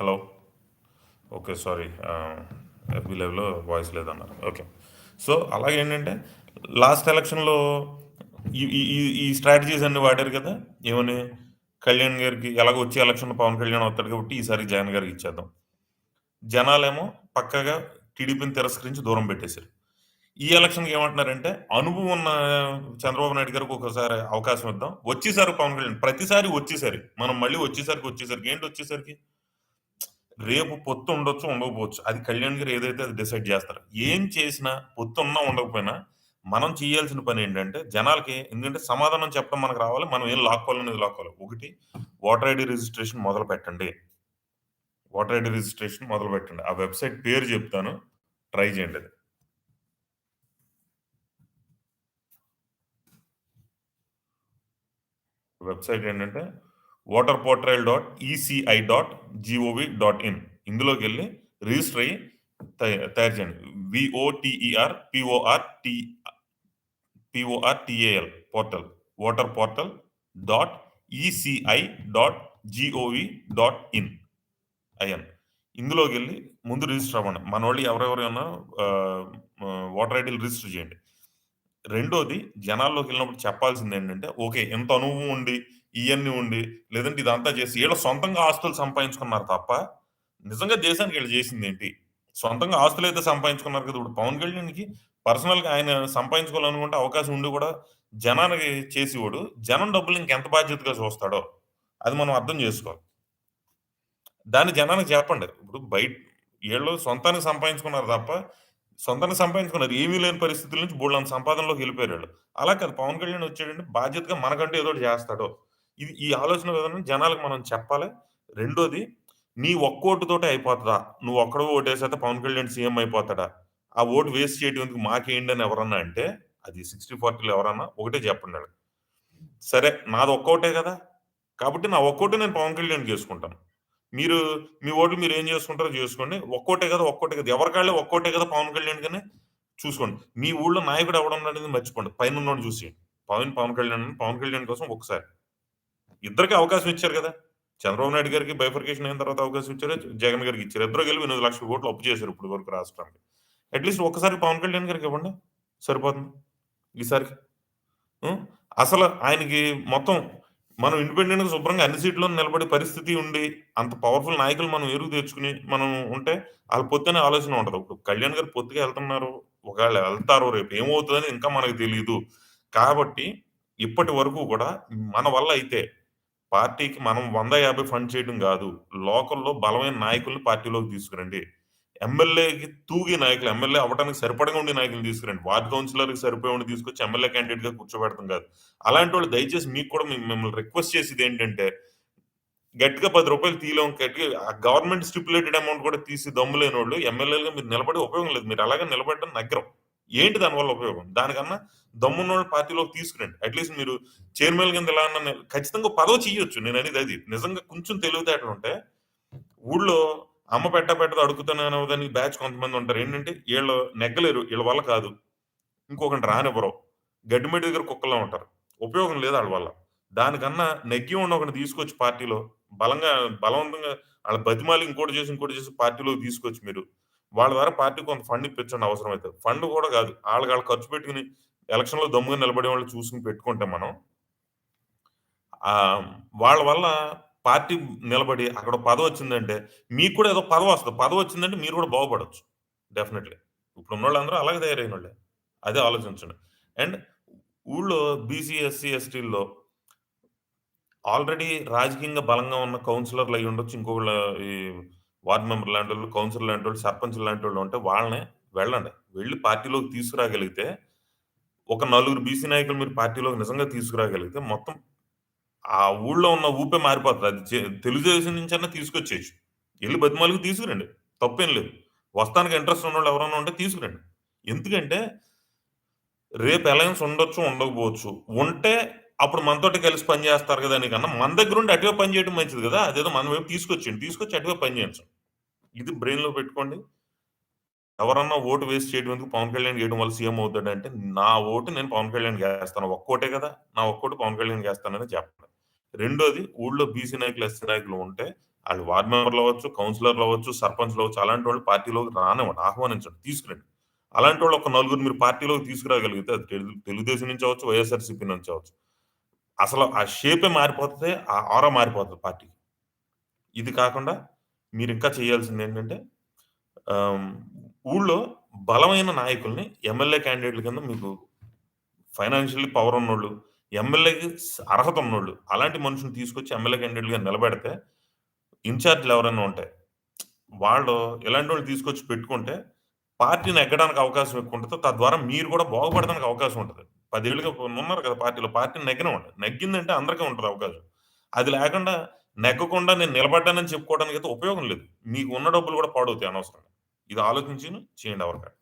Hello. Okay sorry. FB లైవ్లో voice లేదన్నారు. Okay. So అలాగే ఏంటంటే లాస్ట్ ఎలక్షన్లో ఈ ఈ ఈ- స్ట్రాటజీస్ అన్ని వాడారు కదా? ఏమని? కళ్యాణ్ గారికి ఎలాగ వచ్చే ఎలక్షన్ పవన్ కళ్యాణ్ అవుతాడు కాబట్టి ఈసారి జగన్ గారికి ఇచ్చేద్దాం. జనాలేమో పక్కగా టీడీపీని తిరస్కరించి దూరం పెట్టేశారు. ఈ ఎలక్షన్కి ఏమంటున్నారంటే అనుభవం ఉన్న చంద్రబాబు నాయుడు గారికి ఒకసారి అవకాశం ఇద్దాం. వచ్చేసారి పవన్ కళ్యాణ్. ప్రతిసారి వచ్చేసరి. మనం మళ్ళీ వచ్చేసరికి వచ్చేసరికి. ఏంటి వచ్చేసరికి? రేపు పొత్తు ఉండొచ్చు ఉండకపోవచ్చు. అది కళ్యాణ్ గారు ఏదైతే అది డిసైడ్ చేస్తారు. ఏం చేసినా పొత్తు ఉన్నా ఉండకపోయినా మనం చేయాల్సిన పని ఏంటంటే జనాలకి ఎందుకంటే సమాధానం చెప్పడం మనకు రావాలి మనం ఏం లాక్కోవాలనేది లాక్కోవాలి ఒకటి ఓటర్ ఐడి రిజిస్ట్రేషన్ మొదలు పెట్టండి. ఓటర్ ఐడి రిజిస్ట్రేషన్ మొదలు పెట్టండి. ఆ వెబ్సైట్ పేరు చెప్తాను. ట్రై చేయండి అది. వెబ్సైట్ ఏంటంటే voter portal dot ECI dot G O V dot in ఇందులోకి వెళ్ళి రిజిస్టర్ అయ్యి తయ- తయారు చేయండి. V O T E R P O R T P O R T A L portal voter portal dot ECI dot G O V dot in అయ్యాను. ఇందులోకి వెళ్ళి ముందు రిజిస్టర్ అవ్వండి. మన వాళ్ళు ఎవరెవరైనా ఓటర్ ఐడీలు రిజిస్టర్ చేయండి. రెండోది జనాల్లోకి వెళ్ళినప్పుడు చెప్పాల్సింది ఏంటంటే ఓకే ఎంత అనుభవం ఉండి ఇవన్నీ ఉండి లేదంటే ఇదంతా చేసి వీళ్ళు సొంతంగా ఆస్తులు సంపాదించుకున్నారు తప్ప నిజంగా దేశానికి వీళ్ళు చేసింది ఏంటి? సొంతంగా ఆస్తులు అయితే సంపాదించుకున్నారు కదా ఇప్పుడు పవన్ కళ్యాణ్కి పర్సనల్గా ఆయన సంపాదించుకోవాలనుకుంటే అవకాశం ఉండి కూడా జనానికి చేసేవాడు. జనం డబ్బులు ఇంకెంత బాధ్యతగా చూస్తాడో అది మనం అర్థం చేసుకోవాలి. దాన్ని జనానికి చెప్పండి. ఇప్పుడు బయట వీళ్ళు సొంతానికి సంపాదించుకున్నారు తప్ప సొంతాన్ని సంపాదించుకున్నారు ఏమీ లేని పరిస్థితుల నుంచి బోళ్ళని సంపాదనలోకి వెళ్ళిపోయారు వాళ్ళు. అలా కాదు పవన్ కళ్యాణ్ వచ్చాడంటే బాధ్యతగా మనకంటూ ఏదో ఒకటి చేస్తాడో. ఇది ఈ ఆలోచన విధానం జనాలకు మనం చెప్పాలి. రెండోది నీ ఒక్కోటితోటే అయిపోతుందా? నువ్వు ఒక్కడో ఓటేసేస్తే పవన్ కళ్యాణ్ సీఎం అయిపోతాడా? ఆ ఓటు వేస్ట్ చేయడం ఎందుకు మాకేంటి అని ఎవరన్నా అంటే అది సిక్స్టీ ఫార్టీలో ఎవరన్నా ఒకటే చెప్పండి సరే నాది ఒక్కోటే కదా? కాబట్టి నా ఒక్కోటి నేను పవన్ కళ్యాణ్ చేసుకుంటాను. మీరు మీ ఓట్లు మీరు ఏం చేసుకుంటారో చేసుకోండి. ఒక్కోటే కదా ఒక్కోటే కదా. ఎవరికాళ్ళే ఒక్కోటే కదా పవన్ కళ్యాణ్ కానీ చూసుకోండి. మీ ఊళ్ళో నాయకుడు ఎవడం అనేది మర్చిపోండి. పైన ఉన్నోడు చూసి పవన్ పవన్ కళ్యాణ్ పవన్ కళ్యాణ్ కోసం ఒకసారి. ఇద్దరికి అవకాశం ఇచ్చారు కదా. చంద్రబాబు నాయుడు గారికి బైఫర్కేషన్ అయిన తర్వాత అవకాశం ఇచ్చారు? జగన్ గారికి ఇచ్చారు? ఇద్దరు కలిపి ఎనిమిది లక్షల కోట్లు అప్పు చేశారు ఇప్పుడు వరకు రాష్ట్రానికి. అట్లీస్ట్ ఒక్కసారి పవన్ కళ్యాణ్ గారికి ఇవ్వండి. సరిపోతుంది. ఈసారికి. అసలు ఆయనకి మొత్తం మనం ఇండిపెండెంట్గా శుభ్రంగా అన్ని సీట్లో నిలబడే పరిస్థితి ఉండి అంత పవర్ఫుల్ నాయకులు మనం ఎరుగు తెచ్చుకుని మనం ఉంటే వాళ్ళ పొత్తునే ఆలోచన ఉంటుంది ఇప్పుడు కళ్యాణ్ గారు పొత్తుగా వెళ్తున్నారు. ఒకవేళ వెళ్తారో రేపు ఏమవుతుందని ఇంకా మనకు తెలియదు కాబట్టి ఇప్పటి వరకు కూడా మన వల్ల అయితే పార్టీకి మనం వంద యాభై ఫండ్ చేయడం కాదు లోకల్లో బలమైన నాయకుల్ని పార్టీలోకి తీసుకురండి. ఎమ్మెల్యేకి తూగి నాయకులు ఎమ్మెల్యే అవ్వడానికి సరిపడగా ఉండే నాయకులు తీసుకురండి. వార్డ్ కౌన్సిలర్కి సరిపోయి ఉండి తీసుకొచ్చి ఎమ్మెల్యే క్యాండిడేట్గా కూర్చోబెడతాం కాదు. అలాంటి వాళ్ళు దయచేసి మీకు కూడా మిమ్మల్ని రిక్వెస్ట్ చేసేది ఏంటంటే గట్టిగా పది రూపాయలు తీయలేం గట్టిగా గవర్నమెంట్ స్టిపులేటెడ్ అమౌంట్ కూడా తీసి దమ్ము లేని వాళ్ళు ఎమ్మెల్యేలుగా మీరు నిలబడి ఉపయోగం లేదు. మీరు అలాగే నిలబడడం నగరం. ఏంటి దానివల్ల ఉపయోగం? దానికన్నా దమ్మున్నోళ్ళు పార్టీలోకి తీసుకురండి. అట్లీస్ట్ మీరు చైర్మన్ కింద ఎలా అన్న ఖచ్చితంగా పదవి చేయొచ్చు. నేను అనేది అది. నిజంగా కొంచెం తెలివితేటలు ఉంటే ఊళ్ళో అమ్మ పెట్ట పెట్టదు అడుగుతున్నాను దానికి బ్యాచ్ కొంతమంది ఉంటారు. ఏంటంటే వీళ్ళు నెగ్గలేరు. వీళ్ళ వల్ల కాదు. ఇంకొకటి రానివ్వరు. గడ్డిమెడి దగ్గర కుక్కలా ఉంటారు. ఉపయోగం లేదు వాళ్ళ వల్ల. దానికన్నా నెగ్గి ఉన్న ఒకటి తీసుకొచ్చి పార్టీలో బలంగా బలవంతంగా వాళ్ళ బతిమాలి ఇంకోటి చేసి ఇంకోటి చేసి పార్టీలోకి తీసుకొచ్చి మీరు వాళ్ళ ద్వారా పార్టీ కొంత ఫండ్ ఇప్పించండి అవసరం అయితే ఫండ్ కూడా కాదు. వాళ్ళకి వాళ్ళు ఖర్చు పెట్టుకుని ఎలక్షన్లో దమ్ముగా నిలబడే వాళ్ళు చూసుకుని పెట్టుకుంటే మనం వాళ్ళ వల్ల పార్టీ నిలబడి అక్కడ పదవి వచ్చిందంటే మీకు కూడా ఏదో పదవి వస్తుంది. పదవి వచ్చిందంటే మీరు కూడా బాగుపడవచ్చు డెఫినెట్లీ ఇప్పుడు ఉన్న వాళ్ళందరూ అలాగే తయారైన వాళ్ళే అదే ఆలోచించండి. అండ్ ఊళ్ళో బీసీ ఎస్సీ ఎస్టీల్లో ఆల్రెడీ రాజకీయంగా బలంగా ఉన్న కౌన్సిలర్లు అయి ఉండొచ్చు ఇంకొకళ్ళు ఈ వార్డ్ మెంబర్ లాంటి వాళ్ళు కౌన్సిలర్ లాంటి వాళ్ళు సర్పంచ్ లాంటి వాళ్ళు ఉంటే వాళ్ళని వెళ్ళండి. వెళ్ళి పార్టీలోకి తీసుకురాగలిగితే ఒక నలుగురు బీసీ నాయకులు మీరు పార్టీలోకి నిజంగా తీసుకురాగలిగితే మొత్తం ఆ ఊళ్ళో ఉన్న ఊపే మారిపోతుంది. అది తెలుగుదేశం నుంచి అన్నా తీసుకొచ్చేయచ్చు. వెళ్ళి బతిమాలకు తీసుకురండి. తప్పేం లేదు. వస్తానికి ఇంట్రెస్ట్ ఉన్న వాళ్ళు ఎవరైనా ఉంటే తీసుకురండి. ఎందుకంటే రేపు అలయన్స్ ఉండొచ్చు ఉండకపోవచ్చు. ఉంటే అప్పుడు మనతోటి కలిసి పని చేస్తారు కదా అని కన్నా మన దగ్గర ఉండి అటువే పని చేయడం మంచిది కదా. అదేదో మన వైపు తీసుకొచ్చింది తీసుకొచ్చి అటువే పని చేయించండి ఇది బ్రెయిన్లో పెట్టుకోండి. ఎవరన్నా ఓటు వేస్ట్ చేయడం ఎందుకు? పవన్ కళ్యాణ్ చేయడం వల్ల సీఎం అవుతాడంటే నా ఓటు నేను పవన్ కళ్యాణ్ వేస్తాను ఒక్కోటే కదా. నా ఒక్కోటి పవన్ కళ్యాణ్ వేస్తానని చెప్పండి రెండోది ఊళ్ళో బీసీ నాయకులు ఎస్సీ నాయకులు ఉంటే వాళ్ళు వార్డ్ మెంబర్‌లు అవ్వచ్చు, కౌన్సిలర్‌లు అవ్వచ్చు, సర్పంచ్‌లు అవ్వచ్చు, అలాంటి వాళ్ళు పార్టీలోకి రానివ్వండి. ఆహ్వానించండి. తీసుకురండి. అలాంటి వాళ్ళు ఒక నలుగురు మీరు పార్టీలోకి తీసుకురాగలిగితే అది తెలుగుదేశం నుంచి అవ్వచ్చు, వైఎస్ఆర్‌సీపీ నుంచి అవచ్చు అసలు ఆ షేపే మారిపోతుంది ఆ ఆరా మారిపోతుంది పార్టీకి. ఇది కాకుండా మీరు ఇంకా చేయాల్సింది ఏంటంటే ఊళ్ళో బలమైన నాయకుల్ని ఎమ్మెల్యే క్యాండిడేట్‌ల కింద మీకు ఫైనాన్షియల్లీ పవర్ ఉన్నోళ్ళు, ఎమ్మెల్యేకి అర్హత ఉన్నోళ్ళు, అలాంటి మనుషుల్ని తీసుకొచ్చి ఎమ్మెల్యే క్యాండిడేట్గా నిలబెడితే ఇన్ఛార్జ్లు ఎవరైనా ఉంటాయి వాళ్ళు ఇలాంటోళ్ళని తీసుకొచ్చి పెట్టుకుంటే పార్టీని ఎగ్గడానికి అవకాశం ఎక్కువ ఉంటది. తద్వారా మీరు కూడా బాగుపడడానికి అవకాశం ఉంటుంది 10 ఉన్నారు కదా పార్టీలో. పార్టీ నెగ్గనివ్వండి. నెగ్గిందంటే అందరికీ ఉంటుంది అవకాశం. అది లేకుండా నెగ్గకుండా నేను నిలబడ్డానని చెప్పుకోవడానికైతే ఉపయోగం లేదు. మీకు ఉన్న డబ్బులు కూడా పాడవుతాయి అనవసరంగా. ఇది ఆలోచించి చేయండి ఎవరికైనా.